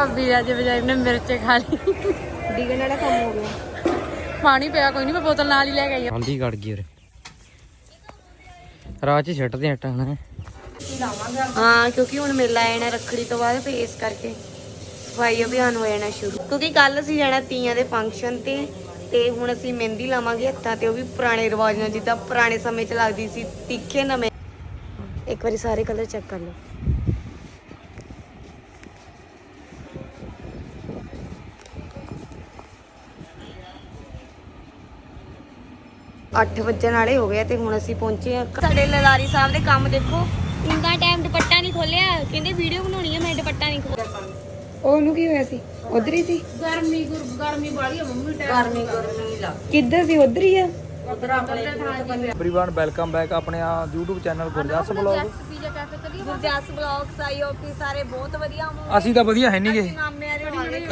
ਭਾਬੀ ਅੱਜ ਬਜਾਈ ਨੇ ਮਿਰਚ ਖਾ ਲਈ। ਡਿਗਣ ਵਾਲਾ ਕੰਮ ਹੋ ਗਿਆ। ਪਾਣੀ ਪਿਆ ਕੋਈ ਨਹੀਂ ਮੈਂ ਬੋਤਲ ਨਾਲ ਹੀ ਲੈ ਕੇ ਆਈ ਹਲਦੀ ਗੜ ਗਈ ਉਰੇ। ਰਾਹ 'ਚ ਛੱਟਦੇ ਆਟਾ ਹਨਾ ਹਾਂ ਕਿਉਂਕਿ ਹੁਣ ਮੇਲਾ ਆਣਾ ਰੱਖੜੀ ਤੋਂ ਬਾਅਦ ਤੇ ਇਸ ਕਰਕੇ ਸਫ਼ਾਈ ਅਭਿਆਨ ਹੋ ਜਾਣਾ ਸ਼ੁਰੂ। ਕਿਉਂਕਿ ਕੱਲ ਅਸੀਂ ਜਾਣਾ ਤੀਆਂ ਦੇ ਫੰਕਸ਼ਨ ਤੇ ਤੇ ਹੁਣ ਅਸੀਂ ਮਹਿੰਦੀ ਲਾਵਾਂਗੇ ਹੱਥਾਂ ਤੇ ਉਹ ਵੀ ਪੁਰਾਣੇ ਰਿਵਾਜ ਨਾਲ ਜਿੱਦਾਂ ਪੁਰਾਣੇ ਸਮੇਂ 'ਚ ਲੱਗਦੀ ਸੀ ਤਿੱਖੇ ਨਵੇਂ। ਇੱਕ ਵਾਰੀ ਸਾਰੇ ਕਲਰ ਚੈੱਕ ਕਰ ਲਓ। ਅੱਠ ਵੱਜਣ ਵਾਲੇ ਹੋ ਗਏ ਤੇ ਹੁਣ ਅਸੀਂ ਪਹੁੰਚੇ ਆ ਸਾਡੇ ਲਲਾਰੀ ਸਾਹਿਬ ਦੇ ਕੰਮ ਦੇਖੋ। ਇੰਨਾ ਟਾਈਮ ਦੁਪੱਟਾ ਨਹੀਂ ਖੋਲਿਆ ਕਹਿੰਦੇ ਵੀਡੀਓ ਬਣਾਉਣੀ ਹੈ ਮੈਂ ਦੁਪੱਟਾ ਨਹੀਂ ਖੋਲਿਆ ਉਹਨੂੰ ਕੀ ਹੋਇਆ ਸੀ? ਉਧਰ ਹੀ ਸੀ? ਗਰਮੀ ਗਰਮੀ ਬਾਲੀ ਆ ਮੰਮੀ ਗਰਮੀ ਗਰਮੀ ਲੱਗ ਕਿੱਧਰ ਸੀ? ਉਧਰ ਹੀ ਆ? ਐਵਰੀਵਨ ਵੈਲਕਮ ਬੈਕ ਆਪਣੇ ਆ YouTube channel Gurjas vlog pizza cafe ਚਲੀ ਗੁਰਜਾਸ ਬਲੌਗਸ ਆਈਓਪੀ ਸਾਰੇ ਬਹੁਤ ਵਧੀਆ ਹੋ ਅਸੀਂ ਤਾਂ ਵਧੀਆ ਹੈ ਨਹੀਂਗੇ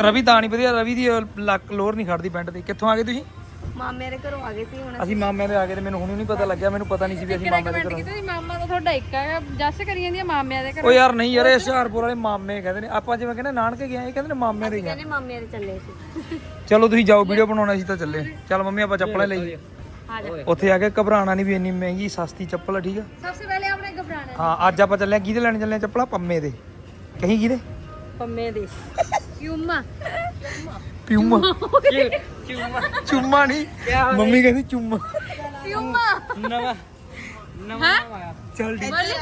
ਰਵੀ ਤਾਂ ਨਹੀਂ ਵਧੀਆ ਰਵੀ ਦੀ ਲੱਕ ਲੋਰ ਨਹੀਂ ਖੜਦੀ ਪੈਂਟ ਦੀ ਕਿੱਥੋਂ ਆ ਗਏ ਤੁਸੀਂ? ਮਾਮੇ ਦੇ ਘਰੋਂ ਆ ਗਏ ਸੀ ਹੁਣ ਅਸੀਂ ਮਾਮਿਆਂ ਦੇ ਆ ਗਏ ਤੇ ਮੈਨੂੰ ਹੁਣੇ ਨਹੀਂ ਪਤਾ ਲੱਗਿਆ ਮੈਨੂੰ ਪਤਾ ਨਹੀਂ ਸੀ ਵੀ ਅਸੀਂ ਮਾਮਿਆਂ ਦੇ ਕਮੈਂਟ ਘਰੋਂ। ਕੀਤਾ ਸੀ? ਮਾਮਾ ਦਾ ਤੁਹਾਡਾ ਇੱਕ ਹੈਗਾ ਜੱਸ ਕਰੀ ਜਾਂਦੀ ਆ ਮਾਮਿਆਂ ਦੇ ਘਰ। ਉਹ ਯਾਰ ਨਹੀਂ ਯਾਰ ਇਹ ਹੁਸ਼ਿਆਰਪੁਰ ਵਾਲੇ ਮਾਮੇ ਕਹਿੰਦੇ ਨੇ ਆਪਾਂ ਜਿਵੇਂ ਕਹਿੰਦੇ ਨਾਨਕੇ ਗਏ ਆ, ਇਹ ਕਹਿੰਦੇ ਨੇ ਮਾਮਿਆਂ ਦੇ ਗਏ ਕਹਿੰਦੇ ਮਾਮੇ ਦੇ ਚੱਲੇ ਸੀ। ਚਲੋ ਤੁਸੀਂ ਜਾਓ ਵੀਡੀਓ ਬਣਾਉਣਾ ਸੀ ਤਾਂ ਚੱਲੇ। ਚੱਲ ਮੰਮੀ ਆਪਾਂ ਚੱਪਲਾਂ ਲਈ ਉੱਥੇ ਆ ਕੇ ਘਬਰਾਣਾ ਨਹੀਂ ਵੀ ਇੰਨੀ ਮਹਿੰਗੀ ਸਸਤੀ ਚੱਪਲ ਆ ਠੀਕ ਆ? ਸਭ ਤੋਂ ਪਹਿਲੇ ਆਪਣੇ ਘਬਰਾਣਾ ਹਾਂ ਅੱਜ ਆਪਾਂ ਚੱਲੇ ਆ ਕਿਹਦੇ ਲੈਣ ਚੱਲੇ ਆ ਚੱਪਲਾਂ? ਪੰਮੇ ਦੇ। ਕਹੀਂ ਕਿਹਦੇ? ਪੰਮੇ ਦੇ। ਕਿਉਮਾ ਪਿਊਮਾ ਚੁੰਮਾ। ਨਹੀਂ। ਮੰਮੀ ਕਹਿੰਦੀ ਚੁੰਮਾ। ਕਿਉਮਾ ਨਵਾਂ। ਹਾਂ? ਚੱਲ ਠੀਕ। ਬੋਲੀ।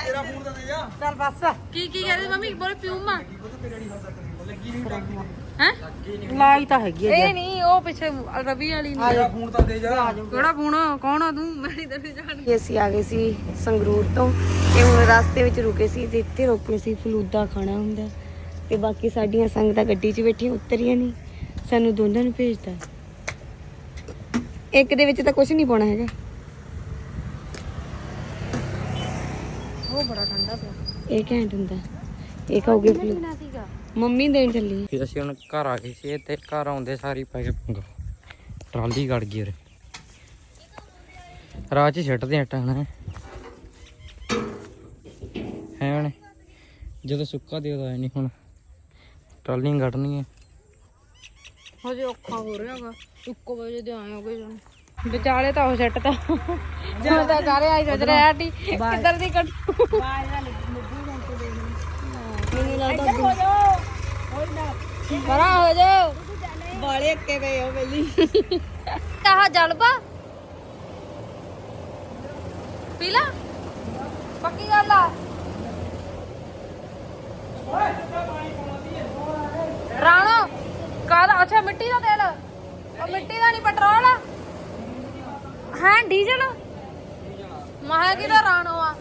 ਚੱਲ ਬਸ। ਕੀ ਕੀ ਕਹਿੰਦੇ ਮੰਮੀ? ਬੋਲ ਪਿਉਮਾ। ਹੈ? ਲਾਈ ਤਾਂ ਹੈਗੀ ਇਹ ਨਹੀਂ ਉਹ ਪਿੱਛੇ ਰਵੀ ਵਾਲੀ ਨਹੀਂ ਆ ਫੋਨ ਤਾਂ ਦੇ ਜਾ। ਕਿਹੜਾ ਫੋਨ? ਕੌਣ ਆ ਤੂੰ? ਮੈਂ ਨਹੀਂ ਤੈਨੂੰ ਜਾਣ ਅਸੀਂ ਆ ਗਏ ਸੀ ਸੰਗਰੂਰ ਤੋਂ। ਤੇ ਹੁਣ ਰਸਤੇ ਵਿੱਚ ਰੁਕੇ ਸੀ ਤੇ ਇੱਥੇ ਰੋਕਣੇ ਸੀ। ਫਲੂਦਾ ਖਾਣਾ ਹੁੰਦਾ। ਤੇ ਬਾਕੀ ਸਾਡੀਆਂ ਸੰਗਤਾਂ ਗੱਡੀ 'ਚ ਬੈਠੀਆਂ ਉਤਰੀਆਂ ਨਹੀਂ। ਸਾਨੂੰ ਦੋਨਾਂ ਨੂੰ ਭੇਜਦਾ ਇੱਕ ਦੇ ਵਿੱਚ ਤਾਂ ਕੁਝ ਨਹੀਂ ਪਾਉਣਾ ਹੈਗਾ। ਉਹ ਬੜਾ ਠੰਡਾ ਪਿਆ। ਇਹ ਘੈਂਟ ਹੁੰਦਾ। ਇਹ ਖਾਓਗੇ ਸੀਗਾ। ਮੰਮੀ ਦੇਣ ਚੱਲੀ। ਫਿਰ ਅਸੀਂ ਹੁਣ ਘਰ ਆ ਗਏ ਸੀ ਤੇ ਘਰ ਆਉਂਦੇ ਸਾਰੀ ਪੈ ਕੇ ਪੰਗਾ। ਟਰਾਲੀ ਗੜ ਗਈ ਉਰੇ। ਰਾਹ 'ਚ ਛੱਟਦੇ ਆਟਾ ਹਨਾ ਹੈ ਹੁਣ ਜਦੋਂ ਸੁੱਕਾ ਦੇ ਉਦੋਂ ਨਹੀਂ ਹੁਣ। ਟਰਾਲੀ ਕੱਢਣੀ ਹੈ ਹਜੇ ਔਖਾ ਹੋ ਰਿਹਾ ਹੈਗਾ 1 ਵਜੇ ਦੇ ਆਏ ਹੋਗੇ ਜਨ ਵਿਚਾਲੇ ਤਾਂ ਉਹ ਸੈੱਟ ਤਾਂ। ਜਿਵੇਂ ਤਾਂ ਸਾਰੇ ਆਈ ਸੋਚ ਰਿਹਾ ਟੀ ਕਿੱਧਰ ਦੀ ਕੱਢ? ਮੈਨੂੰ ਲੱਗਦਾ ਬੜਾ ਹੋ ਜਾ ਬਾਲੇ ਅੱਕੇ ਗਏ ਹੋ ਪਹਿਲੀ ਕਹਾ ਜਲਬਾ। ਪੀਲਾ ਪੱਕੀ ਗੱਲ ਆ। ਰਾਣੋ। ਕਾਹਦਾ ਅੱਛਾ ਮਿੱਟੀ ਦਾ ਤੇਲ ਉਹ ਮਿੱਟੀ ਦਾ ਨਹੀਂ ਪੈਟਰੋਲ ਆ ਹਾਂ ਡੀਜ਼ਲ ਮਹਾ ਕਿਹਦਾ ਰਾਣੋ ਆ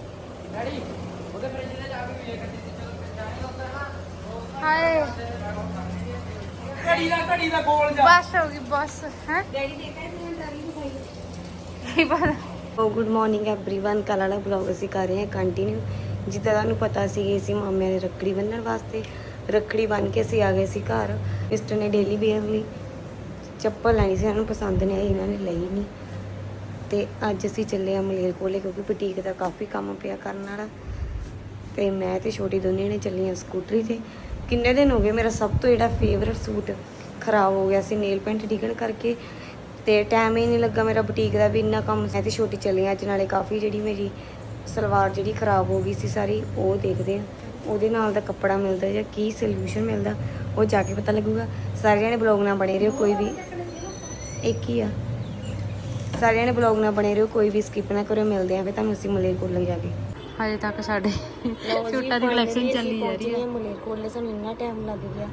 ਹਾਏ ਘੜੀ ਦਾ ਘੜੀ ਦਾ ਗੋਲ ਬਸ ਹੋ ਗਈ ਬਸ ਹੈ ਕੀ ਪਤਾ ਓ ਗੁੱਡ ਮਾਰਨਿੰਗ एवरीवन ਕੱਲ੍ਹ ਵਾਲਾ ਬਲੌਗ ਅਸੀਂ ਕਰ ਰਹੇ ਹਾਂ ਕੰਟੀਨਿਊ ਜਿੱਦਾਂ ਤੁਹਾਨੂੰ ਪਤਾ ਸੀ ਕਿ ਅਸੀਂ ਮਾਮਿਆਂ ਦੇ ਰੱਖੜੀ ਬੰਨਣ ਵਾਸਤੇ ਰੱਖੜੀ ਬੰਨ ਕੇ ਅਸੀਂ ਆ ਗਏ ਸੀ ਘਰ। ਮਿਸਟਰ ਨੇ ਡੇਲੀ ਵੇਅਰ ਲਈ ਚੱਪਲ ਲੈਣੀ ਸੀ ਇਹਨੂੰ ਪਸੰਦ ਨਹੀਂ ਆਈ, ਇਹਨਾਂ ਨੇ ਲਈ ਨਹੀਂ ਤੇ ਅੱਜ ਅਸੀਂ ਚੱਲੇ ਆ ਮਲੇਰ ਕੋਲੇ, ਕਿਉਂਕਿ ਬੁਟੀਕ ਦਾ ਕਾਫੀ ਕੰਮ ਪਿਆ ਕਰਨ ਵਾਲਾ। ਤੇ ਮੈਂ ਤੇ ਛੋਟੀ ਦੋਨੇ ਨੇ ਚੱਲੀਆਂ ਸਕੂਟਰੀ ਤੇ। ਕਿੰਨੇ ਦਿਨ ਹੋ ਗਏ, ਮੇਰਾ ਸਭ ਤੋਂ ਜਿਹੜਾ ਫੇਵਰਿਟ ਸੂਟ ਖਰਾਬ ਹੋ ਗਿਆ ਸੀ ਨੇਲ ਪੈਂਟ ਡਿੱਗਣ ਕਰਕੇ। ਤੇ ਟਾਈਮ ਹੀ ਨਹੀਂ ਲੱਗਾ ਮੇਰਾ ਬੁਟੀਕ ਦਾ ਵੀ, ਇੰਨਾ ਕੰਮ ਮੈਂ ਤੇ ਛੋਟੀ ਚੱਲੀਆਂ ਅੱਜ ਨਾਲੇ ਕਾਫੀ ਜਿਹੜੀ ਮੇਰੀ ਸਲਵਾਰ ਜਿਹੜੀ ਖਰਾਬ ਹੋ ਗਈ ਸੀ ਸਾਰੀ, ਉਹ ਦੇਖਦੇ ਆ ਉਹਦੇ ਨਾਲ ਦਾ ਕੱਪੜਾ ਮਿਲਦਾ ਜਾਂ ਕੀ ਸੋਲੂਸ਼ਨ ਮਿਲਦਾ ਉਹ ਜਾ ਕੇ ਪਤਾ ਲੱਗੂਗਾ। ਸਾਰਿਆਂ ਨੇ ਬਲੌਗ ਨਾਲ ਬਣੇ ਰਹੋ ਕੋਈ ਵੀ। ਇੱਕ ਹੀ ਆ। ਸਾਰਿਆਂ ਨੇ ਬਲੌਗ ਨਾਲ ਬਣੇ ਰਹੋ ਕੋਈ ਵੀ ਸਕਿਪ ਨਾ ਕਰਿਓ ਮਿਲਦੇ ਆ ਫਿਰ ਤੁਹਾਨੂੰ ਅਸੀਂ ਮਲੇਰਕੋਟਲੇ ਜਾ ਕੇ। ਹਜੇ ਤੱਕ ਸਾਡੇ ਸੂਟਾਂ ਦੀ ਕਲੈਕਸ਼ਨ ਚੱਲੀ ਜਾ ਰਹੀ ਹੈ ਮਲੇਰਕੋਟਲੇ ਸਾਨੂੰ ਇੰਨਾ ਟਾਈਮ ਲੱਗ ਗਿਆ।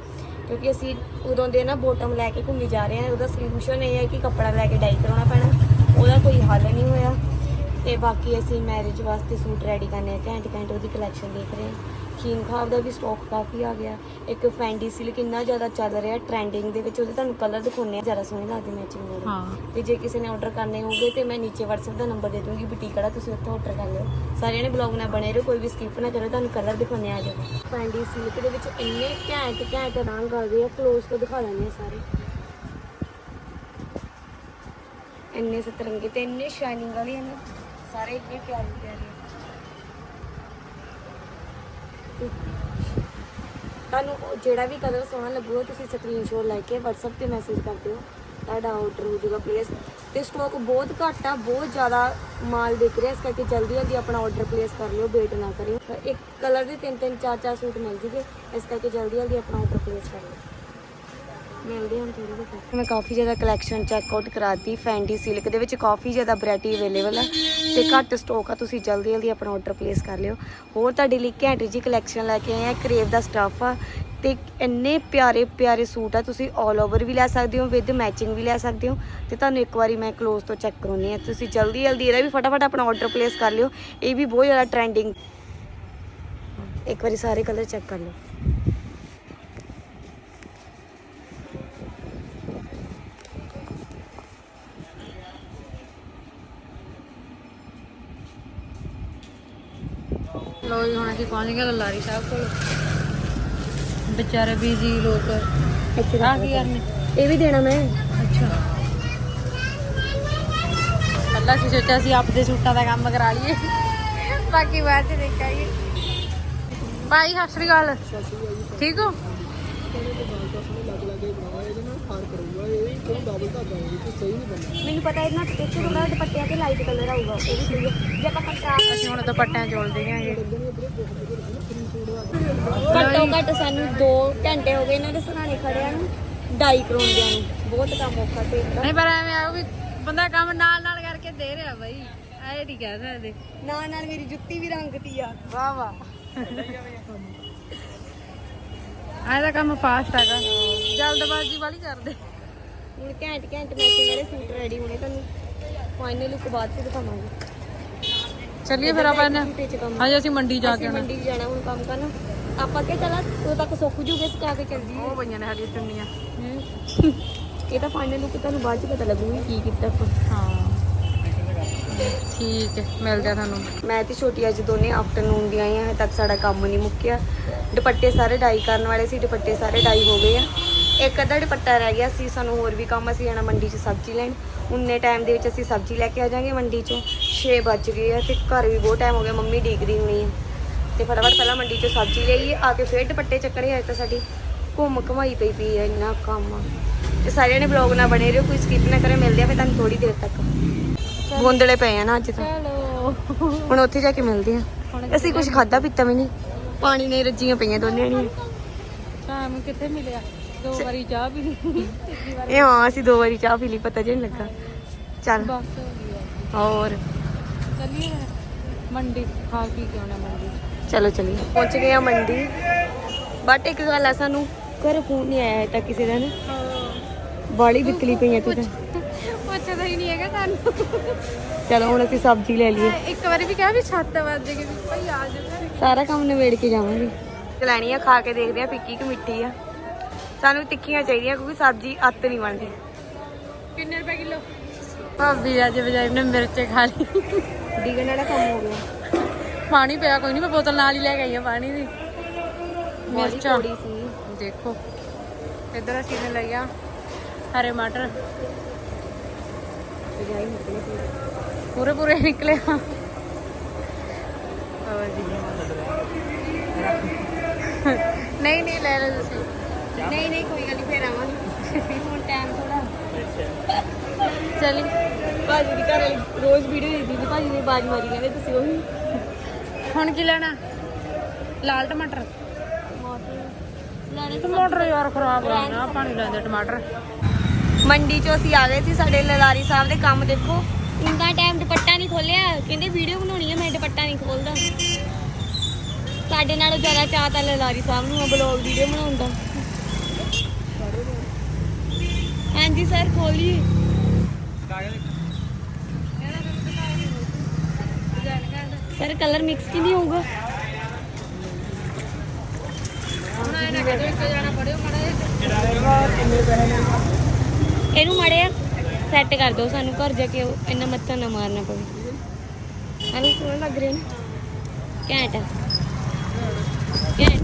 ਕਿਉਂਕਿ ਅਸੀਂ ਉਦੋਂ ਦੇ ਨਾ ਬੋਟਮ ਲੈ ਕੇ ਘੁੰਮੀ ਜਾ ਰਹੇ ਹਾਂ ਉਹਦਾ ਸੋਲੂਸ਼ਨ ਇਹ ਹੈ ਕਿ ਕੱਪੜਾ ਲੈ ਕੇ ਡਾਈ ਕਰਾਉਣਾ ਪੈਣਾ। ਉਹਦਾ ਕੋਈ ਹੱਲ ਨਹੀਂ ਹੋਇਆ। ਤੇ ਬਾਕੀ ਅਸੀਂ ਮੈਰਿਜ ਵਾਸਤੇ ਸੂਟ ਰੈਡੀ ਕਰਨੇ ਆ ਘੈਂਟ ਘੈਂਟ ਉਹਦੀ ਕਲੈਕਸ਼ਨ ਦੇਖ ਰਹੇ ਹਾਂ। ਖੀਮ ਖਾਬ ਦਾ ਵੀ ਸਟਾਕ ਕਾਫੀ ਆ ਗਿਆ। ਇੱਕ ਫੈਂਡੀ ਸਿਲਕ ਇੰਨਾ ਜ਼ਿਆਦਾ ਚੱਲ ਰਿਹਾ ਟ੍ਰੈਂਡਿੰਗ ਦੇ ਵਿੱਚ ਉਹਦੇ ਤੁਹਾਨੂੰ ਕਲਰ ਦਿਖਾਉਣੇ ਆ ਜ਼ਿਆਦਾ ਸੋਹਣੇ ਲੱਗਦੇ ਮੈਚਿੰਗ ਨਾਲ ਹਾਂ। ਤੇ ਜੇ ਕਿਸੇ ਨੇ ਆਰਡਰ ਕਰਨੇ ਹੋਗੇ ਤੇ ਮੈਂ ਨੀਚੇ WhatsApp ਦਾ ਨੰਬਰ ਦੇ ਦੂੰਗੀ ਬੁਟੀਕ ਵਾਲਾ ਤੁਸੀਂ ਉੱਥੋਂ ਆਰਡਰ ਕਰ ਲਿਓ। ਸਾਰਿਆਂ ਨੇ ਬਲੌਗ ਨਾਲ ਬਣੇ ਰਹੋ ਕੋਈ ਵੀ ਸਕਿਪ ਨਾ ਕਰੋ ਤੁਹਾਨੂੰ ਕਲਰ ਦਿਖਾਉਣੇ ਆ ਜਾਓ ਫੈਂਡੀ ਸਿਲਕ ਦੇ ਵਿੱਚ ਇੰਨੇ ਘੈਂਟ ਘੈਂਟ ਰੰਗ ਆ ਗਏ ਆ ক্লোਜ਼ ਤੋਂ ਦਿਖਾ ਦਿੰਦੇ ਆ ਸਾਰੇ। ਇੰਨੇ ਸਤਰੰਗੇ ਤੇ ਇੰਨੇ ਸ਼ਾਈਨਿੰਗ ਵਾਲੇ ਨੇ ਸਾਰੇ ਇੰਨੇ ਪਿਆਰੇ ਪਿਆਰੇ। ਤੁਹਾਨੂੰ ਉਹ ਜਿਹੜਾ ਵੀ ਕਲਰ ਸੋਹਣਾ ਲੱਗੂਗਾ, ਤੁਸੀਂ ਸਕਰੀਨਸ਼ਾਟ ਲੈ ਕੇ WhatsApp ਤੇ ਮੈਸੇਜ ਕਰ ਦਿਓ। ਤੁਹਾਡਾ ਆਰਡਰ ਹੋ ਜਾਊਗਾ ਪਲੇਸ ਤੇ ਸਟਾਕ ਬਹੁਤ ਘੱਟ ਆ, ਬਹੁਤ ਜ਼ਿਆਦਾ ਮਾਲ ਵਿਕ ਰਿਹਾ, ਇਸ ਕਰਕੇ ਜਲਦੀ ਜਲਦੀ ਆਪਣਾ ਆਰਡਰ ਪਲੇਸ ਕਰ ਲਿਓ ਵੇਟ ਨਾ ਕਰਿਓ। ਇੱਕ ਕਲਰ ਦੇ ਤਿੰਨ ਤਿੰਨ ਚਾਰ ਚਾਰ ਸੂਟ ਮਿਲ ਜੂਗੇ, ਇਸ ਕਰਕੇ ਜਲਦੀ ਜਲਦੀ ਆਪਣਾ ਆਰਡਰ ਪਲੇਸ ਕਰ ਲਿਓ। ਮਿਲਦੇ ਹਾਂ ਥੋੜੀ ਜਿਹੀ ਮੈਂ ਕਾਫੀ ਜ਼ਿਆਦਾ ਕਲੈਕਸ਼ਨ ਚੈੱਕ ਆਊਟ ਕਰਾਤੀ ਫੈਂਡੀ ਸਿਲਕ ਦੇ ਵਿੱਚ ਕਾਫੀ ਜ਼ਿਆਦਾ ਵੈਰਾਈਟੀ ਅਵੇਲੇਬਲ ਹੈ ਤੇ ਘੱਟ ਸਟਾਕ ਆ, ਤੁਸੀਂ ਜਲਦੀ ਜਲਦੀ ਆਪਣਾ ਆਰਡਰ ਪਲੇਸ ਕਰ ਲਿਓ। ਹੋਰ ਤੁਹਾਡੇ ਲਈ ਘੈਂਟ ਜੀ ਕਲੈਕਸ਼ਨ ਲੈ ਕੇ ਆਏ ਆ ਕਰੇਵ ਦਾ ਸਟਾਫ ਆ ਤੇ ਇੰਨੇ ਪਿਆਰੇ ਪਿਆਰੇ ਸੂਟ ਆ, ਤੁਸੀਂ 올 ਓਵਰ ਵੀ ਲੈ ਸਕਦੇ ਹੋ ਵਿਦ ਮੈਚਿੰਗ ਵੀ ਲੈ ਸਕਦੇ ਹੋ ਤੇ ਤੁਹਾਨੂੰ ਇੱਕ ਵਾਰੀ ਮੈਂ ਕਲੋਜ਼ ਤੋਂ ਚੈੱਕ ਕਰਾਉਣੀ ਆ ਤੁਸੀਂ ਜਲਦੀ ਜਲਦੀ ਇਹਦਾ ਵੀ ਫਟਾਫਟ ਆਪਣਾ ਆਰਡਰ ਪਲੇਸ ਕਰ ਲਿਓ, ਇਹ ਵੀ ਬਹੁਤ ਜ਼ਿਆਦਾ ਟ੍ਰੈਂਡਿੰਗ ਇੱਕ ਵਾਰੀ ਸਾਰੇ ਕਲਰ ਚੈੱਕ ਕਰ ਲਓ। ਲੋ ਜੀ ਹੁਣ ਅਸੀਂ ਪਹੁੰਚ ਗਏ ਲਾਰੀ ਸਾਹਿਬ ਕੋਲ। ਵਿਚਾਰੇ ਬੀਜੀ ਲੋਕ। ਇੱਥੇ ਆ ਰੱਖ ਕੀ ਲਓ। ਕਰਨੇ? ਇਹ ਵੀ ਦੇਣਾ ਮੈਂ? ਅੱਛਾ। ਅੱਲਾ ਸੀ ਸੋਚਿਆ ਸੀ ਆਪਦੇ ਸੂਟਾਂ ਦਾ ਕੰਮ ਕਰਾ ਲਈਏ। ਬਾਕੀ ਬਾਅਦ ਚ ਦੇਖਾਂਗੇ। ਭਾਈ ਸਤਿ ਸ਼੍ਰੀ ਅਕਾਲ। ਠੀਕ ਹੋ? ਮੈਨੂੰ ਪਤਾ ਇਹਨਾਂ ਤੇ ਇੱਥੇ ਥੋੜਾ ਦੁਪੱਟਿਆਂ ਤੇ ਲਾਈਟ ਕਲਰ ਆਊਗਾ ਉਹ ਵੀ ਸਹੀ ਹੈ ਜੇ ਆਪਾਂ ਕੰਟਰਾਸਟ ਅਸੀਂ ਹੁਣ ਦੁਪੱਟਿਆਂ ਚੋਲਦੇ ਆਂਗੇ ਘੱਟੋ ਘੱਟ ਸਾਨੂੰ 2 ਘੰਟੇ ਹੋ ਗਏ ਇਹਨਾਂ ਦੇ ਸਰਾਣੇ ਖੜਿਆਂ ਨੂੰ ਡਾਈ ਕਰਾਉਂਦਿਆਂ ਨੂੰ। ਬਹੁਤ ਕੰਮ ਔਖਾ ਤੇ। ਇਹਦਾ। ਨਹੀਂ ਪਰ ਐਵੇਂ ਆ ਵੀ ਬੰਦਾ ਕੰਮ ਨਾਲ ਨਾਲ ਕਰਕੇ ਦੇ ਰਿਹਾ ਬਾਈ। ਐ ਨਹੀਂ ਕਹਿ ਸਕਦੇ। ਨਾਲ ਨਾਲ ਮੇਰੀ ਜੁੱਤੀ ਵੀ ਰੰਗਤੀ ਆ। ਵਾਹ ਵਾਹ। ਆਹ ਦਾ ਕੰਮ ਫਾਸਟ ਹੈਗਾ। ਜਲਦਬਾਜ਼ੀ ਵਾਲੀ ਕਰਦੇ। ਹੁਣ ਘੈਂਟ ਘੈਂਟ ਮੈਚਿੰਗ ਵਾਲੇ ਸੂਟ ਰੈਡੀ ਹੋਣੇ ਤੁਹਾਨੂੰ ਫਾਈਨਲ ਲੁੱਕ ਬਾਅਦ ਚ ਦਿਖਾਵਾਂਗੇ। ਚੱਲੀਏ ਫਿਰ ਆਪਾਂ ਨਾ ਹਜੇ ਅਸੀਂ ਮੰਡੀ ਜਾ ਕੇ ਆਉਣਾ। ਮੰਡੀ ਜਾਣਾ ਹੁਣ ਕੰਮ ਕਰਨਾ। ਆਪਾਂ ਕਿ ਚਲਾ ਉਦੋਂ ਤੱਕ ਸੁੱਕ ਜੂਗੇ ਸੁਕਾ ਕੇ ਚੱਲ ਜੀਏ। ਉਹ ਪਈਆਂ ਨੇ ਸਾਡੀਆਂ ਚੁੰਨੀਆਂ। ਇਹ ਤਾਂ ਫਾਈਨਲ ਲੁੱਕ ਤੁਹਾਨੂੰ ਬਾਅਦ ਚ ਪਤਾ ਲੱਗੂਗੀ ਕੀ ਕੀਤਾ ਆਪਾਂ। ਹਾਂ। ਠੀਕ ਹੈ, ਮਿਲਦੇ ਆ ਤੁਹਾਨੂੰ। ਮੈਂ ਤੇ ਛੋਟੀ ਅੱਜ ਦੋਨੇ ਆਫਟਰਨੂਨ ਦੀਆਂ ਆਈਆਂ ਹਜੇ ਤੱਕ ਸਾਡਾ ਕੰਮ ਨਹੀਂ ਮੁੱਕਿਆ। ਦੁਪੱਟੇ ਸਾਰੇ ਡਾਈ ਕਰਨ ਵਾਲੇ ਸੀ, ਦੁਪੱਟੇ ਸਾਰੇ ਡਾਈ ਹੋ ਗਏ ਆ। ਇੱਕ ਅੱਧਾ ਦੁਪੱਟਾ ਰਹਿ ਗਿਆ ਸੀ, ਸਾਨੂੰ ਹੋਰ ਵੀ ਕੰਮ ਅਸੀਂ ਜਾਣਾ ਮੰਡੀ 'ਚ ਸਬਜ਼ੀ ਲੈਣ। ਉਨੇ ਟਾਈਮ ਦੇ ਵਿੱਚ ਅਸੀਂ ਸਬਜ਼ੀ ਲੈ ਕੇ ਆ ਜਾਾਂਗੇ ਮੰਡੀ 'ਚੋਂ। 6 ਵੱਜ ਗਏ ਆ ਤੇ ਘਰ ਵੀ ਬਹੁਤ ਟਾਈਮ ਹੋ ਗਿਆ, ਮੰਮੀ ਡੀਕਦੀ ਹੋਣੀ ਆ। ਤੇ ਫਟਾਫਟ ਪਹਿਲਾਂ ਮੰਡੀ 'ਚੋਂ ਸਬਜ਼ੀ ਲਈਏ ਆ ਕੇ ਫੇਰ ਦੁਪੱਟੇ ਚੱਕਣੇ ਆਏ ਤਾਂ ਸਾਡੀ ਘੁੰਮ ਘਮਾਈ ਪਈ ਪਈ ਆ, ਇੰਨਾ ਕੰਮ ਆ। ਤੇ ਸਾਰਿਆਂ ਨੇ ਬਲੌਗ ਨਾ ਬਣੇ ਰਹੋ, ਕੋਈ ਸਕਿਪ ਨਾ ਕਰੇ, ਮਿਲਦੇ ਆ ਫਿਰ ਤੁਹਾਨੂੰ ਥੋੜੀ ਦੇਰ ਤੱਕ। ਗੋਂਦਲੇ ਪਏ ਆ ਨਾ ਅੱਜ ਤਾਂ। ਚਲੋ। ਹੁਣ ਉੱਥੇ ਜਾ ਕੇ ਮਿਲਦੇ ਆ। ਅਸੀਂ ਕੁਝ ਖਾਦਾ ਪੀਤਾ ਵੀ ਨਹੀਂ। ਪਾਣੀ ਨਹੀਂ ਰੱਜੀਆਂ ਪਈਆਂ ਦੋਨੇ ਨਹੀਂ ਸ਼ਾਮ ਕਿੱਥੇ ਮਿਲਿਆ? ਦੋ ਵਾਰੀ ਚਾਹ ਪੀ ਲਈ ਇਹ ਹਾਂ ਅਸੀਂ ਦੋ ਵਾਰੀ ਚਾਹ ਪੀ ਲਈ ਪਤਾ ਜੇ ਨਹੀਂ ਲੱਗਾ। ਚੱਲ। ਬਸ ਹੋ ਗਿਆ। ਹੋਰ? ਚੱਲੀਏ ਫਿਰ ਮੰਡੀ ਖਾ ਪੀ ਕੇ ਆਉਣਾ ਮੰਡੀ ਚਲੋ ਚਲੀਏ। ਪਹੁੰਚ ਗਏ ਆ ਮੰਡੀ। ਬਟ ਇੱਕ ਗੱਲ ਆ ਸਾਨੂੰ ਘਰ ਫੋਨ ਨਹੀਂ ਆਇਆ ਹੈ ਤਾਂ ਕਿਸੇ ਦਾ ਨਾ। ਬਾਲੀ ਬਿਕਲੀ ਪਈਆਂ ਤੂੰ ਤਾਂ। ਤੁਹਾਨੂੰ ਚਲੋ ਹੁਣ ਅਸੀਂ ਸਬਜ਼ੀ ਲੈ ਲਈਏ। ਇੱਕ ਵਾਰੀ ਵੀ ਕਿਹਾ ਵੀ 7 ਵਜੇ ਕਿ ਵੀ ਭਾਈ ਆ ਜਾਓ ਸਾਰਾ ਕੰਮ ਨਿਬੇੜ ਕੇ ਜਾਵਾਂਗੇ। ਲੈਣੀ ਆ ਖਾ ਕੇ ਦੇਖਦੇ ਆ ਫਿੱਕੀ ਕਿ ਮਿੱਠੀ ਆ। ਸਾਨੂੰ ਤਿੱਖੀਆਂ ਚਾਹੀਦੀਆਂ ਕਿਉਂਕਿ ਸਬਜ਼ੀ ਅੱਤ ਨਹੀਂ ਬਣਦੀ। ਕਿੰਨੇ ਰੁਪਏ ਕਿਲੋ? ਭਾਬੀ ਅੱਜ ਬਜਾਈ ਨੇ ਮਿਰਚੇ ਖਾ ਲਈ। ਡਿਗਣ ਵਾਲਾ ਕੰਮ ਹੋ ਗਿਆ। ਪਾਣੀ ਪਿਆ ਕੋਈ ਨਹੀਂ ਮੈਂ ਬੋਤਲ ਨਾਲ ਹੀ ਲੈ ਕੇ ਆਈ ਆ ਪਾਣੀ ਦੀ। ਮਿਰਚਾਂ। ਥੋੜੀ ਸੀ। ਦੇਖੋ। ਇੱਧਰ ਅਸੀਂ ਨੇ ਲਿਆ ਹਰੇ ਮਟਰ। ਨਿਕਲੇ ਪੂਰੇ। ਪੂਰੇ ਨਿਕਲੇ ਹਾਂ। ਨਹੀਂ ਨਹੀਂ ਲੈ ਲਓ ਤੁਸੀਂ। ਨਹੀਂ ਨਹੀਂ ਕੋਈ ਗੱਲ ਨਹੀਂ ਫੇਰ ਆਵਾਂਗੇ। ਹੁਣ ਟਾਈਮ ਥੋੜਾ ਚਲੀ। ਭਾਜੀ ਦੀ ਘਰ ਵਾਲੀ ਰੋਜ਼ ਵੀਡੀਓ ਦੇਖਦੀ ਸੀ ਭਾਜੀ ਨੇ ਬਾਜ ਮਾਰੀ ਕਹਿੰਦੇ ਤੁਸੀਂ ਉਹੀ। ਹੁਣ ਕੀ ਲੈਣਾ? ਲਾਲ ਟਮਾਟਰ। ਟਮਾਟਰ। ਯਾਰ ਖਰਾਬ ਹੋ ਨਾ ਪਾਣੀ ਲੈਂਦੇ ਟਮਾਟਰ। ਮੰਡੀ ਚੋਂ ਅਸੀਂ ਆ ਗਏ ਸੀ ਸਾਡੇ ਲਲਾਰੀ ਸਾਹਿਬ ਦੇ ਕੰਮ ਦੇਖੋ। ਇੰਨਾ ਟਾਈਮ ਦੁਪੱਟਾ ਨਹੀਂ ਖੋਲਿਆ ਕਹਿੰਦੇ ਵੀਡੀਓ ਬਣਾਉਣੀ ਹੈ ਮੈਂ ਦੁਪੱਟਾ ਨਹੀਂ ਖੋਲਦਾ ਸਾਡੇ ਨਾਲੋਂ ਜ਼ਿਆਦਾ ਚਾਹ ਤਾਂ ਲਲਾਰੀ ਸਾਹਿਬ ਨੂੰ ਬਲੌਗ ਵੀਡੀਓ ਬਣਾਉਣ ਦਾ। ਹਾਂਜੀ ਸਰ ਖੋਲੀਏ। ਸਰ ਕਲਰ ਮਿਕਸ ਕੀ ਨਹੀਂ ਹੋਊਗਾ? ਹੁਣ ਇਹਨਾਂ ਕਿਤੇ ਇੱਕ ਜਾਣਾ ਪੜਿਓ ਮਾੜਾ ਇਹਨੂੰ ਮੜਿਆ ਸੈੱਟ ਕਰ ਦਿਓ ਸਾਨੂੰ ਘਰ ਜਾ ਕੇ ਉਹ ਇੰਨਾ ਮੱਥਾ ਨਾ ਮਾਰਨਾ ਪਵੇ। ਸਾਨੂੰ ਸੋਹਣਾ ਲੱਗ ਰਿਹਾ ਨਾ। ਘੈਂਟ। ਘੈਂਟ।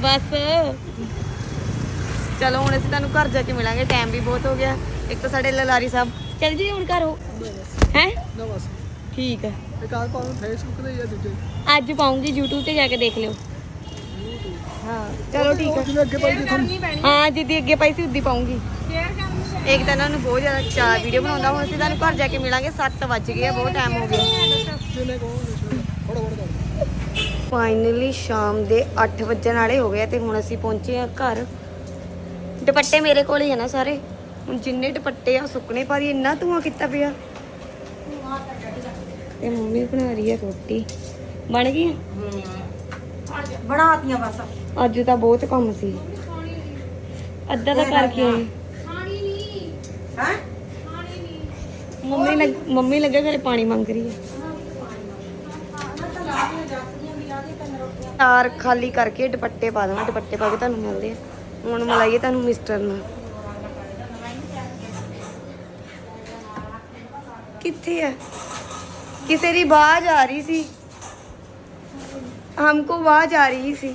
ਬਸ। ਚਲੋ ਹੁਣ ਅਸੀਂ ਤੁਹਾਨੂੰ ਘਰ ਜਾ ਕੇ ਮਿਲਾਂਗੇ। ਟਾਈਮ ਵੀ ਬਹੁਤ ਹੋ ਗਿਆ। ਇੱਕ ਤਾਂ ਸਾਡੇ ਲਲਾਰੀ ਸਾਹਿਬ। ਚੱਲ ਜੀ ਹੁਣ ਘਰ ਹੋ। ਹੈ? ਠੀਕ ਹੈ। ਇੱਕ ਆਹ ਪਾਉਂ ਫੇਸਬੁੱਕ ਤੇ ਜਾਂ ਦੂਜੇ। ਅੱਜ ਪਾਉਂਗੀ YouTube ਤੇ ਜਾ ਕੇ ਦੇਖ ਲਿਓ। ਹਾਂ, ਚਲੋ ਠੀਕ ਹੈ। ਅੱਗੇ ਪਾਈ ਕਰਨੀ ਪੈਣੀ ਹਾਂ, ਜਿੱਦੀ ਅੱਗੇ ਪਾਈ ਸੀ, ਉਦੀ ਪਾਉਂਗੀ। ਸ਼ੇਅਰ ਕਰਨੀ ਇੱਕ ਤਾਂ ਇਹਨਾਂ ਨੂੰ ਬਹੁਤ ਜ਼ਿਆਦਾ ਚਾਹ ਵੀਡੀਓ ਬਣਾਉਂਦਾ ਹੁਣ, ਅਸੀਂ ਤੁਹਾਨੂੰ ਘਰ ਜਾ ਕੇ ਮਿਲਾਂਗੇ 7 ਵੱਜ ਗਏ ਆ, ਬਹੁਤ ਟਾਈਮ ਹੋ ਗਿਆ। ਫਾਈਨਲੀ ਸ਼ਾਮ ਦੇ 8 ਵੱਜਣ ਵਾਲੇ ਹੋ ਗਏ ਤੇ ਹੁਣ ਅਸੀਂ ਪਹੁੰਚੇ ਆ ਘਰ। ਦੁਪੱਟੇ ਮੇਰੇ ਕੋਲ ਹੀ ਆ ਨਾ ਸਾਰੇ। ਹੁਣ ਜਿੰਨੇ ਦੁਪੱਟੇ ਆ, ਸੁੱਕਣੇ ਪਾ ਪਾਰੀ ਇੰਨਾ ਧੂਆਂ ਕੀਤਾ ਪਿਆ। ਤੇ ਮੰਮੀ ਬਣਾ ਰਹੀ ਹੈ ਰੋਟੀ। ਬਣ ਗਈ ਬਣਾਤੀਆਂ ਬਸ। ਅੱਜ ਤਾਂ ਬਹੁਤ ਕੰਮ ਸੀ। ਅੱਧਾ ਤਾਂ ਕਰਕੇ ਆਏ ਖਾਣੀ ਨਹੀਂ ਹੈ? ਖਾਣੀ ਨਹੀਂ ਮੰਮੀ ਲੱਗ- ਮੰਮੀ ਲੱਗਾ ਘਰੇ ਪਾਣੀ ਮੰਗ ਰਹੀ ਹੈ। ਤਾਰ ਖਾਲੀ ਕਰਕੇ ਦੁਪੱਟੇ ਪਾ ਦੇਵਾਂ ਦੁਪੱਟੇ ਪਾ ਕੇ ਤੁਹਾਨੂੰ ਮਿਲਦੇ ਆ ਹੁਣ ਮਿਲਾਈਏ ਤੁਹਾਨੂੰ ਮਿਸਟਰ ਨਾਲ ਕਿੱਥੇ ਹੈ? ਕਿਸੇ ਦੀ ਆਵਾਜ਼ ਆ ਰਹੀ ਸੀ। ਹਮਕੋ ਆਵਾਜ਼ ਆ ਰਹੀ ਸੀ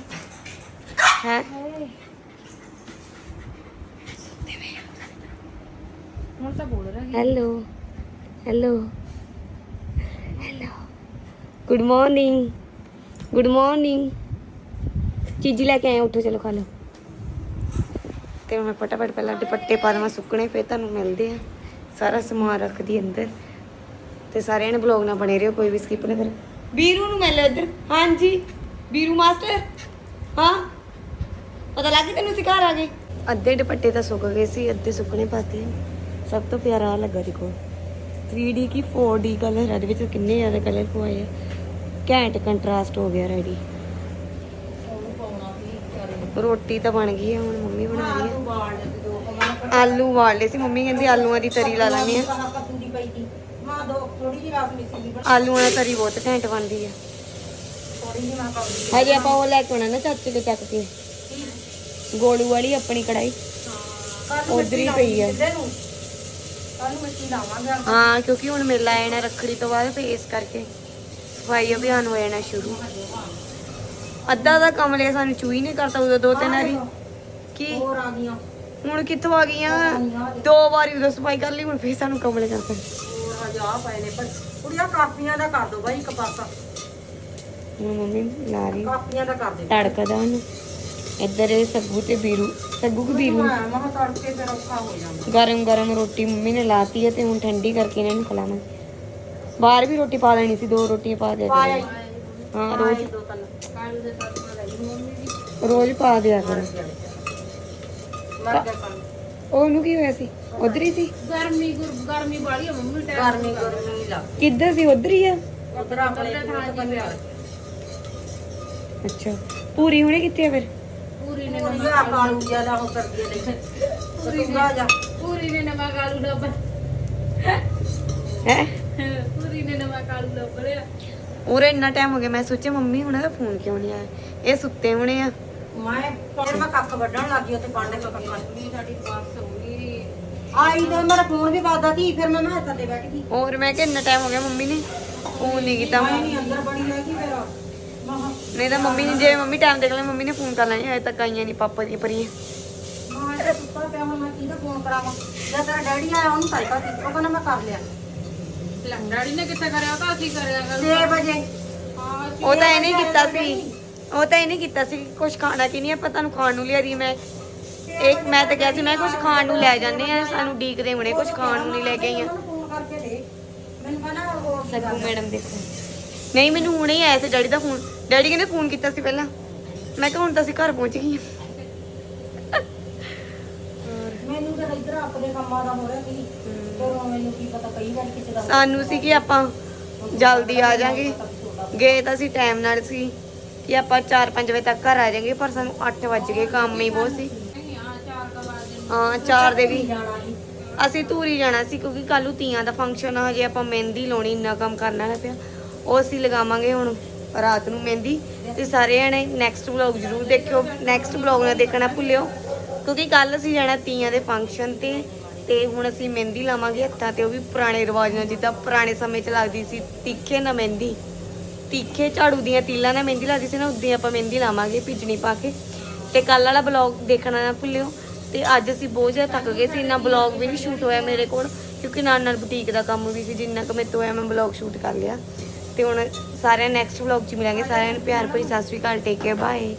ਹੈ ਹੁਣ ਤਾਂ ਬੋਲ ਰਿਹਾ hello hello hello good morning good morning ਚੀਜ਼ੀ ਲੈ ਕੇ ਆਏ ਉੱਠੋ ਚਲੋ ਖਾ ਲਓ ਤੇ ਹੁਣ ਮੈਂ ਫਟਾਫਟ ਪਹਿਲਾਂ ਦੁਪੱਟੇ ਪਾ ਦੇਵਾਂ ਸੁੱਕਣੇ ਫਿਰ ਤੁਹਾਨੂੰ ਮਿਲਦੇ ਆ ਸਾਰਾ ਸਮਾਨ ਰੱਖਦੀ ਅੰਦਰ ਤੇ ਸਾਰਿਆਂ ਨੇ ਬਲੌਗ ਨਾਲ ਬਣੇ ਰਹੋ ਕੋਈ ਵੀ ਸਕਿਪ ਨਾ ਕਰੋ ਵੀਰੂ ਨੂੰ ਮਿਲ ਇੱਧਰ। ਹਾਂਜੀ। ਵੀਰੂ ਮਾਸਟਰ। ਹਾਂ। ਪਤਾ ਲੱਗ ਗਿਆ ਤੈਨੂੰ ਅਸੀਂ ਘਰ ਆ ਗਏ। ਅੱਧੇ ਦੁਪੱਟੇ ਤਾਂ ਸੁੱਕ ਗਏ ਸੀ ਅੱਧੇ ਸੁੱਕਣੇ ਪਾਤੇ। ਸਭ ਤੋਂ ਪਿਆਰਾ ਲੱਗਾ ਦੇਖੋ। 3D ਕੀ 4D ਕਲਰ ਇਹਦੇ ਵਿੱਚ ਕਿੰਨੇ ਜ਼ਿਆਦਾ ਕਲਰ ਪਵਾਏ ਆ। ਘੈਂਟ ਕੰਟਰਾਸਟ ਹੋ ਗਿਆ ਰੈਡੀ ਰੋਟੀ ਤਾਂ ਬਣ ਗਈ ਹੈ ਹੁਣ ਮੰਮੀ ਬਣਾ ਰਹੀ ਹੈ ਆਲੂ ਲਏ ਸੀ ਮੰਮੀ ਕਹਿੰਦੀ ਆਲੂਆਂ ਦੀ ਤਰੀ ਲਾ ਲੈਣੀ ਆ। ਮਾਂ ਦੋ ਥੋੜੀ ਜਿਹੀ ਰਾਸ ਮਿਸੀ ਦੀ ਆਲੂਆਂ ਦੀ ਤਰੀ ਬਹੁਤ ਘੈਂਟ ਬਣਦੀ ਆ। ਥੋੜੀ ਜਿਹੀ ਮਾਂ ਕੌੜੀ ਹਜੇ ਆਪਾਂ ਉਹ ਲੈ ਕੇ ਆਉਣਾ ਨਾ ਚਾਚੇ ਦੇ ਚੱਕ ਕੇ। ਗੋਲੂ ਵਾਲੀ ਆਪਣੀ ਕੜਾਈ ਉਧਰ ਹੀ ਪਈ ਆ। ਨੂੰ। ਕੱਲ ਨੂੰ ਮਿੱਟੀ ਲਾਵਾਂਗੇ ਹਾਂ ਕਿਉਂਕਿ ਹੁਣ ਮੇਲਾ ਆਣਾ ਰੱਖੜੀ ਤੋਂ ਬਾਅਦ ਤੇ ਇਸ ਕਰਕੇ ਸਫ਼ਾਈ ਅਭਿਆਨ ਹੋ ਜਾਣਾ ਸ਼ੁਰੂ। ਅੱਧਾ ਦਾ ਕੰਮ ਲਿਆ ਸਾਨੂੰ ਚੂਈ ਨਹੀਂ ਕਰਤਾ ਉਦੋਂ ਦੋ ਤਿੰਨ ਵਾਰੀ। ਕੀ? ਹੋਰ ਆ ਗਈਆਂ। ਹੁਣ ਕਿੱਥੋਂ ਆ ਗਈਆਂ? ਦੋ ਵਾਰੀ ਉਦੋਂ ਸਫ਼ਾਈ ਕਰ ਲਈ ਹੁਣ ਫੇਰ ਸਾਨੂੰ ਕਮਲੇ ਕਰਤਾ ਹੋਰ ਆ ਪਏ ਨੇ ਪਰ ਕੁੜੀਆਂ ਕਾਪੀਆਂ ਦਾ ਕਰ ਦੋ ਬਾਈ ਇੱਕ ਪਾਸਾ ਹੁਣ ਮੰਮੀ ਲਾ ਰਹੀ। ਕਾਪੀਆਂ ਦਾ ਕਰ ਦੇ। ਤੜਕਾ ਦਾ ਉਹਨੂੰ। ਇੱਧਰ ਇਹ ਸੱਗੂ ਤੇ ਬੀਰੂ ਸੱਗੂ ਕਿ ਬੀਰੂ? ਮੈਂ ਮਹਾ ਤੜਕੇ ਫਿਰ ਔਖਾ ਹੋ ਜਾਂਦਾ। ਗਰਮ ਗਰਮ ਰੋਟੀ ਮੰਮੀ ਨੇ ਲਾਤੀ ਹੈ ਤੇ ਹੁਣ ਠੰਡੀ ਕਰਕੇ ਇਹਨਾਂ ਨੂੰ ਖਿਲਾਵਾਂ। ਬਾਹਰ ਵੀ ਰੋਟੀ ਪਾ ਲੈਣੀ ਸੀ ਦੋ ਰੋਟੀਆਂ ਪਾ ਹਾਂ। ਰੋਜ਼ ਦੋ ਤਿੰਨ। ਕਾਲੂ ਦੇ ਤੜਕਾ ਲੈ ਲਈ ਮੰਮੀ ਦੀ ਰੋਜ਼ ਪਾ ਦਿਆ ਕਰੋ। ਮਰ ਗਿਆ ਕੰਮ ਉਹਨੂੰ ਕੀ ਹੋਇਆ ਸੀ? ਉਧਰ ਹੀ ਸੀ? ਗਰਮੀ ਗੁਰ- ਗਰਮੀ ਬਾੜੀ ਆ ਮੰਮੀ ਟਾਈਮ ਗਰਮੀ ਗਰਮੀ ਲੱਗ ਕਿੱਧਰ ਸੀ? ਉਧਰ ਹੀ ਆ? ਉਧਰ ਆਪਣੇ ਥਾਂ ਜੀ ਪਿਆ ਅੱਛਾ। ਪੂਰੀ ਹੁਣੇ ਕਿੱਥੇ ਆ ਫਿਰ? ਪੂਰੀ ਨੇ ਪੂਰੀ ਆ ਕਾਲੂ ਜ਼ਿਆਦਾ ਹੋ ਕਰਦੀ ਹੈ ਦੇਖ। ਪੂਰਾ ਜਾ। ਪੂਰੀ ਨੇ ਨਵਾਂ ਕਾਲੂ ਲੱਭ ਹੈ? ਪੂਰੀ ਨੇ ਨਵਾਂ ਕਾਲੂ ਲੱਭ ਲਿਆ। ਉਰੇ ਇੰਨਾ ਟਾਈਮ ਹੋ ਗਿਆ ਮੈਂ ਸੋਚਿਆ ਮੰਮੀ ਹੁਣਾਂ ਦਾ ਫੋਨ ਕਿਉਂ ਨਹੀਂ ਆਇਆ? ਇਹ ਸੁੱਤੇ ਹੋਣੇ ਆ। ਮੈਂ ਹੁਣ ਮੈਂ ਕੱਖ ਵੱਢਣ ਲੱਗੀ ਉੱਥੇ ਪਾਂਡੇ ਕੱਖ ਕੱਖ ਸਾਡੀ ਬੱਸ ਹੋ ਗਈ ਆਈ ਤੇ ਮੇਰਾ ਫੋਨ ਵੀ ਵੱਜਦਾ ਸੀ ਫਿਰ ਮੈਂ ਮੈਂ ਥੱਲੇ ਬੈਠ ਗਈ ਹੋਰ ਮੈਂ ਕਿ ਇੰਨਾ ਟਾਈਮ ਹੋ ਗਿਆ ਮੰਮੀ ਨੇ। ਫੋਨ ਨਹੀਂ ਕੀਤਾ। ਮੈਂ ਨਹੀਂ ਅੰਦਰ ਬੜੀ ਰਹਿ ਗਈ ਫਿਰ। ਮਹਾ ਨਹੀਂ ਤਾਂ ਮੰਮੀ ਨੇ ਜੇ ਮੰਮੀ ਟਾਈਮ ਦੇਖ ਲੈ ਮੰਮੀ ਨੇ ਫੋਨ ਕਰ ਲੈਣੀ ਹਜੇ ਤੱਕ ਆਈਆਂ ਨਹੀਂ ਪਾਪਾ ਇਹ ਸੁੱਤਾ ਪਿਆ ਹੁਣ ਮੈਂ ਕਿਹਦਾ ਫੋਨ ਕਰਾਵਾਂ? ਜਦ ਤੇਰਾ ਡੈਡੀ ਆਇਆ ਉਹਨੂੰ ਕਰਤਾ ਸੀ ਉਹ ਕਹਿੰਦਾ ਮੈਂ ਕਰ ਲਿਆ। ਡੈਡੀ ਨੇ ਕਿੱਥੇ ਕਰਿਆ ਤਾਂ ਅਸੀਂ ਕਰਿਆ ਕਰ 6 ਵਜੇ। ਹਾਂ ਉਹ ਤਾਂ ਇਹਨੇ ਕੀਤਾ ਸੀ। ਉਹ ਤਾਂ ਇਹਨੇ ਕੀਤਾ ਸੀ ਕੁਝ ਖਾਣਾ ਕੀ ਨਹੀਂ ਆਪਾਂ ਤੁਹਾਨੂੰ ਖਾਣ ਨੂੰ ਲਿਆ ਦੀ ਮੈਂ ਇੱਕ ਮੈਂ ਤਾਂ ਕਿਹਾ ਸੀ ਮੈਂ ਕੁਝ ਖਾਣ ਨੂੰ ਲੈ ਜਾਂਦੇ ਆ ਸਾਨੂੰ ਡੀਕਦੇ ਹੁਣੇ ਕੁਝ ਖਾਣ ਨੂੰ ਨਹੀਂ ਲੈ ਕੇ ਆਈਆਂ। ਸੱਗੂ ਮੈਡਮ ਦੇਖੋ ਨਹੀਂ ਮੈਨੂੰ ਹੁਣੇ ਹੀ ਆਇਆ ਸੀ ਡੈਡੀ ਦਾ ਫੋਨ। ਡੈਡੀ ਕਹਿੰਦੇ ਫੋਨ ਕੀਤਾ ਸੀ ਪਹਿਲਾਂ? ਮੈਂ ਕਿਹਾ ਹੁਣ ਤਾਂ ਅਸੀਂ ਘਰ ਪਹੁੰਚ ਗਏ ਹਾਂ। ਮੈਨੂੰ ਤਾਂ ਇੱਧਰ ਆਪਣੇ ਕੰਮਾਂ ਦਾ ਹੋ ਰਿਹਾ ਸੀ। ਫਿਰ ਉਹ ਮੈਨੂੰ ਕੀ ਪਤਾ ਕਈ ਵਾਰ ਕਿਤੇ ਦਾ ਸਾਨੂੰ ਸੀ ਕਿ ਆਪਾਂ ਜਲਦੀ ਆ ਜਾਾਂਗੇ। ਗਏ ਤਾਂ ਅਸੀਂ ਟਾਈਮ ਨਾਲ ਸੀ ਕਿ ਆਪਾਂ 4-5 ਵਜੇ ਤੱਕ ਘਰ ਆ ਜਾਾਂਗੇ ਪਰ ਸਾਨੂੰ 8 ਵੱਜ ਗਏ ਕੰਮ ਹੀ ਬਹੁਤ ਸੀ। ਹਾਂ 4 ਦੇ ਵੀ। ਅਸੀਂ ਧੂਰੀ ਜਾਣਾ ਸੀ ਕਿਉਂਕਿ ਕੱਲ੍ਹ ਨੂੰ ਤੀਆਂ ਦਾ ਫੰਕਸ਼ਨ ਆ, ਹਜੇ ਆਪਾਂ ਮਹਿੰਦੀ ਲਾਉਣੀ, ਇੰਨਾ ਕੰਮ ਕਰਨਾ ਹੈ ਪਿਆ। ਉਹ ਅਸੀਂ ਲਗਾਵਾਂਗੇ ਹੁਣ ਰਾਤ ਨੂੰ ਮਹਿੰਦੀ। ਤੇ ਸਾਰੇ ਜਣੇ ਨੈਕਸਟ ਵਲੌਗ ਜ਼ਰੂਰ ਦੇਖਿਓ। ਨੈਕਸਟ ਵਲੌਗ ਨਾ ਦੇਖਣਾ ਭੁੱਲਿਓ। ਕਿਉਂਕਿ ਕੱਲ ਅਸੀਂ ਜਾਣਾ ਤੀਆਂ ਦੇ ਫੰਕਸ਼ਨ ਤੇ। ਤੇ ਹੁਣ ਅਸੀਂ ਮਹਿੰਦੀ ਲਾਵਾਂਗੇ ਹੱਥਾਂ ਤੇ। ਉਹ ਵੀ ਪੁਰਾਣੇ ਰਿਵਾਜ ਨਾਲ, ਜਿੱਦਾਂ ਪੁਰਾਣੇ ਸਮੇਂ 'ਚ ਲੱਗਦੀ ਸੀ, ਤਿੱਖੇ ਨਾ ਮਹਿੰਦੀ। ਤਿੱਖੇ ਝਾੜੂ ਦੀਆਂ ਤੀਲਾਂ ਨਾਲ ਮਹਿੰਦੀ ਲੱਗਦੀ ਸੀ ਨਾ, ਉਦੋਂ ਆਪਾਂ ਮਹਿੰਦੀ ਲਾਵਾਂਗੇ ਪਿਜਣੀ ਪਾ ਕੇ। ਤੇ ਕੱਲ ਵਾਲਾ ਬਲੌਗ ਦੇਖਣਾ ਨਾ ਭੁੱਲਿਓ। ਤੇ ਅੱਜ ਅਸੀਂ ਬਹੁਤ ਜ਼ਿਆਦਾ ਥੱਕ ਗਏ ਸੀ, ਇੰਨਾ ਬਲੌਗ ਵੀ ਨਹੀਂ ਸ਼ੂਟ ਹੋਇਆ ਮੇਰੇ ਕੋਲ, ਕਿਉਂਕਿ ਨਾਲ ਨਾਲ ਬੁਟੀਕ ਦਾ ਕੰਮ ਵੀ ਸੀ, ਜਿੰਨਾ ਕੁ ਮੇਰੇ ਤੋਂ ਹੋਇਆ ਮੈਂ ਬਲੌਗ ਸ਼ੂਟ ਕਰ ਲਿਆ। ਤੇ ਹੁਣ ਸਾਰਿਆਂ ਨੈਕਸਟ ਬਲੌਗ 'ਚ ਮਿਲਾਂਗੇ, ਸਾਰਿਆਂ ਨੂੰ ਪਿਆਰ ਭਰੀ ਸਤਿ ਸ਼੍ਰੀ ਅਕਾਲ ਟੇਕ ਕੇਅਰ ਬਾਏ